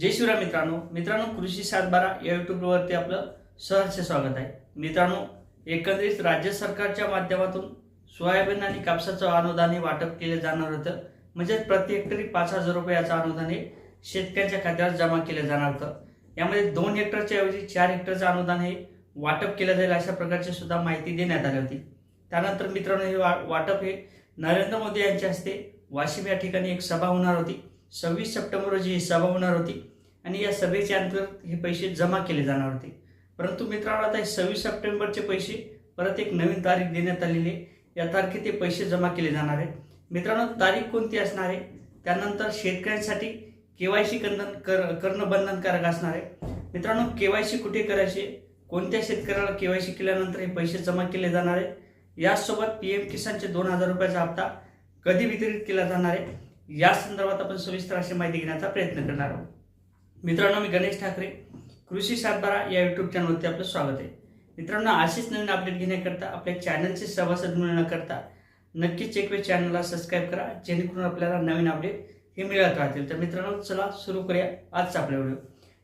जय शिवराय मित्रांनो. मित्रांनो कृषी सातबारा या युट्यूबवरती आपलं सहर्ष स्वागत आहे. मित्रांनो एकंदरीत राज्य सरकारच्या माध्यमातून सोयाबीन आणि कापसाचं अनुदान हे वाटप केलं जाणार होतं. म्हणजे प्रति हेक्टरी पाच हजार रुपयाचं अनुदान हे शेतकऱ्यांच्या खात्यावर जमा केलं जाणार होतं. यामध्ये दोन हेक्टरच्या ऐवजी चार हेक्टरचं अनुदान हे वाटप केलं जाईल अशा प्रकारची सुद्धा माहिती देण्यात आली होती. त्यानंतर मित्रांनो हे वा- वाटप हे नरेंद्र मोदी यांच्या हस्ते वाशिम या ठिकाणी एक सभा होणार होती. सव्वीस सप्टेंबर रोजी ही सभा होणार होती आणि या सभेच्या अंतर्गत हे पैसे जमा केले जाणार होते. परंतु मित्रांनो आता हे सव्वीस सप्टेंबरचे पैसे परत एक नवीन तारीख देण्यात आलेली आहे. या तारखेत ते पैसे जमा केले जाणार आहे मित्रांनो तारीख कोणती असणार आहे? त्यानंतर शेतकऱ्यांसाठी के वाय सी करणं कर करणं बंधनकारक असणार आहे. मित्रांनो के वाय सी कुठे करायचे? कोणत्या शेतकऱ्याला के वाय सी केल्यानंतर हे पैसे जमा केले जाणार आहे? याचसोबत पी एम किसानचे दोन हजार रुपयाचा हप्ता कधी वितरित केला जाणार आहे? या संदर्भात आपण सविस्तर अशी माहिती घेण्याचा प्रयत्न करणार आहोत. मित्रांनो मी गणेश ठाकरे कृषी सातबारा या युट्यूब चॅनलवरती आपलं स्वागत आहे. मित्रांनो अशीच नवीन अपडेट घेण्याकरता आपल्या चॅनलचे सभासद मिळण्याकरता नक्कीच चेकवे चॅनलला सबस्क्राईब करा जेणेकरून आपल्याला नवीन अपडेट हे मिळत राहतील. तर मित्रांनो चला सुरू करूया आजचा आपला व्हिडिओ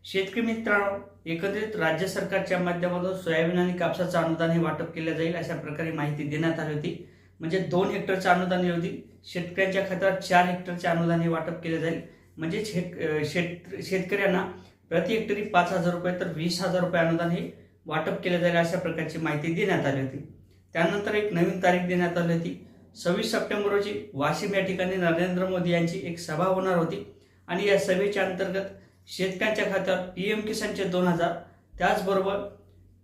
शेतकरी मित्रांनो एकंदरीत राज्य सरकारच्या माध्यमातून सोयाबीन आणि कापसाचं अनुदान हे वाटप केलं जाईल अशा प्रकारे माहिती देण्यात आली होती. म्हणजे दोन हेक्टरचे अनुदान ऐवजी शेतकऱ्यांच्या खात्यावर चार हेक्टरचे अनुदान हे वाटप केले जाईल. म्हणजे शेत शेत शेतकऱ्यांना प्रति हेक्टरी पाच हजार रुपये तर वीस हजार रुपये अनुदान हे वाटप केले जाईल अशा प्रकारची माहिती देण्यात आली होती. त्यानंतर एक नवीन तारीख देण्यात आली होती. सव्वीस सप्टेंबर रोजी वाशिम या ठिकाणी नरेंद्र मोदी यांची एक सभा होणार होती आणि या सभेच्या अंतर्गत शेतकऱ्यांच्या खात्यावर पी एम किसानचे दोन हजार त्याचबरोबर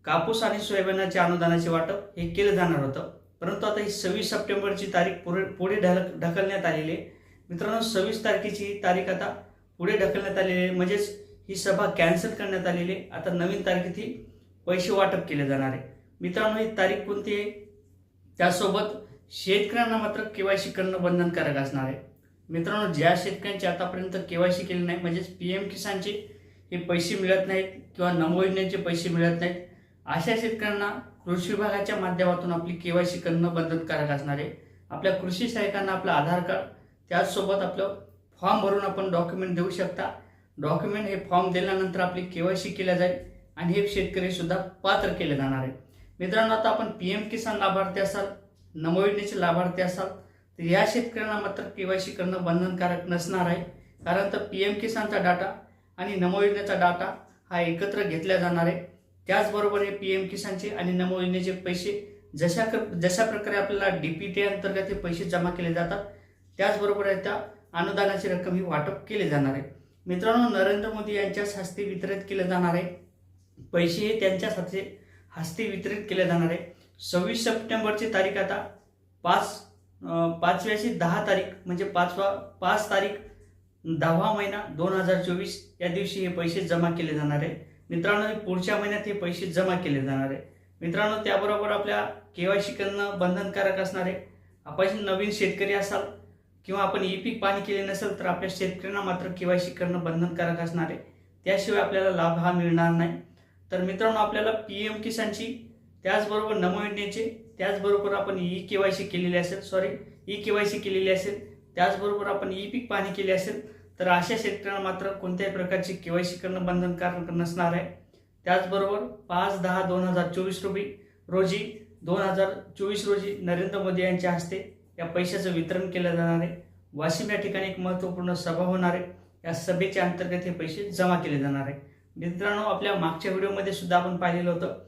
कापूस आणि सोयाबीनाच्या अनुदानाचे वाटप हे केलं जाणार होतं. परंतु आता ही सव्वीस सप्टेंबरची तारीख पुढे पुढे ढक ढकलण्यात आलेली आहे. मित्रांनो सव्वीस तारखेची ही तारीख आता पुढे ढकलण्यात आलेली आहे. म्हणजेच ही सभा कॅन्सल करण्यात आलेली आहे. आता नवीन तारखेत ही पैसे वाटप केले जाणार आहे. मित्रांनो ही तारीख कोणती आहे? त्यासोबत शेतकऱ्यांना मात्र केवायसी करणं बंधनकारक असणार आहे. मित्रांनो ज्या शेतकऱ्यांचे आतापर्यंत केवायसी केले नाही म्हणजेच पी एम किसानचे हे पैसे मिळत नाहीत किंवा नमो योजनेचे पैसे मिळत नाहीत अशा शेतकऱ्यांना कृषी विभागाच्या माध्यमातून आपली केवायसी करणं बंधनकारक असणार आहे. आपल्या कृषी सहाय्यकांना आपलं आधार कार्ड त्याचसोबत आपलं फॉर्म भरून आपण डॉक्युमेंट देऊ शकता. डॉक्युमेंट हे फॉर्म दिल्यानंतर आपली केवायसी केल्या जाईल आणि हे शेतकरी सुद्धा पात्र केले जाणार आहे. मित्रांनो आता आपण पी एम किसान लाभार्थी असाल नमोयोजनेचे लाभार्थी असाल तर या शेतकऱ्यांना मात्र केवायसी करणं बंधनकारक नसणार आहे. कारण तर पी एम किसानचा डाटा आणि नमो डाटा हा एकत्र घेतला जाणार आहे. त्याचबरोबर हे पी एम किसानचे आणि नमो योजनेचे पैसे जशा क जशा प्रकारे आपल्याला डी पी टी अंतर्गत हे पैसे जमा केले जातात त्याचबरोबर त्या अनुदानाची रक्कम ही वाटप केले जाणार आहे. मित्रांनो नरेंद्र मोदी यांच्याच हस्ते वितरित केले जाणार आहे. पैसे हे त्यांच्याच हस्ते हस्ते वितरित केले जाणार आहे. सव्वीस सप्टेंबरची तारीख आता पाच पाचव्याची दहा तारीख म्हणजे पाचवा पाच तारीख दहावा महिना दोन हजार चोवीस या दिवशी हे पैसे जमा केले जाणार आहे. मित्रांनो हे पुढच्या महिन्यात हे पैसे जमा केले जाणार आहे. मित्रांनो त्याबरोबर आपल्या केवायसी करणं बंधनकारक असणार आहे. आपण नवीन शेतकरी असाल किंवा आपण ई पीक पाणी केले नसेल तर आपल्या शेतकऱ्यांना मात्र केवायसी करणं बंधनकारक असणार आहे. त्याशिवाय आपल्याला लाभ हा मिळणार नाही. तर मित्रांनो आपल्याला पी एम किसानची त्याचबरोबर नमो योजनेचे त्याचबरोबर आपण ई के वाय सी केलेली असेल sorry E K Y C केलेली असेल त्याचबरोबर आपण ई पीक पाणी केले असेल तर अशा शेतकऱ्यांना मात्र कोणत्याही प्रकारची के वाय सी करणं बंधनकारक नसणार आहे. त्याचबरोबर पाच दहा दोन हजार चोवीस रोजी रोजी दोन हजार चोवीस रोजी नरेंद्र मोदी यांच्या हस्ते या पैशाचं वितरण केलं जाणार आहे. वाशिम या ठिकाणी एक महत्त्वपूर्ण सभा होणार आहे. या सभेच्या अंतर्गत हे पैसे जमा केले जाणार आहे. मित्रांनो आपल्या मागच्या व्हिडिओमध्ये सुद्धा आपण पाहिलेलं होतं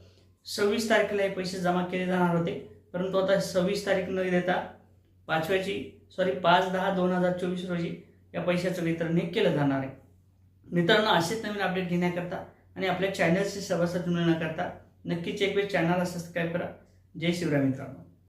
सव्वीस तारखेला हे पैसे जमा केले जाणार होते. परंतु आता सव्वीस तारीख न देता पाचव्याची सॉरी पाच दहा दोन हजार चोवीस रोजी या पैशाचं वितरण हे केलं जाणार आहे. मित्रांनो असेच नवीन अपडेट घेण्याकरता आणि आपल्या चॅनलशी सभासद मिळण्याकरता नक्कीच एक वेळ चॅनलला सबस्क्राईब करा. जय शिवराय मित्रांनो.